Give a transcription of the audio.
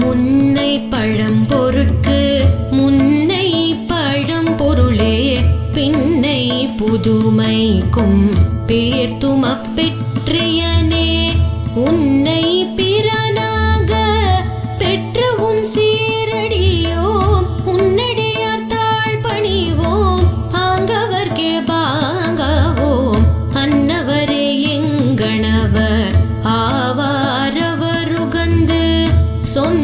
முன்னை பழம் பொருட்கு முன்னை பழம் பொருளே பின்னை புதுமைக்கும் பேர் பெற்றியனே உன்னை பிறனாக பெற்ற உன் சீரடியோம் உன்னடியார் தாழ் பணிவோம் ஆங்கவர்கே பாங்கவோம் அன்னவரே எங்கணவர் ஆவாரவருகந்து சொன்ன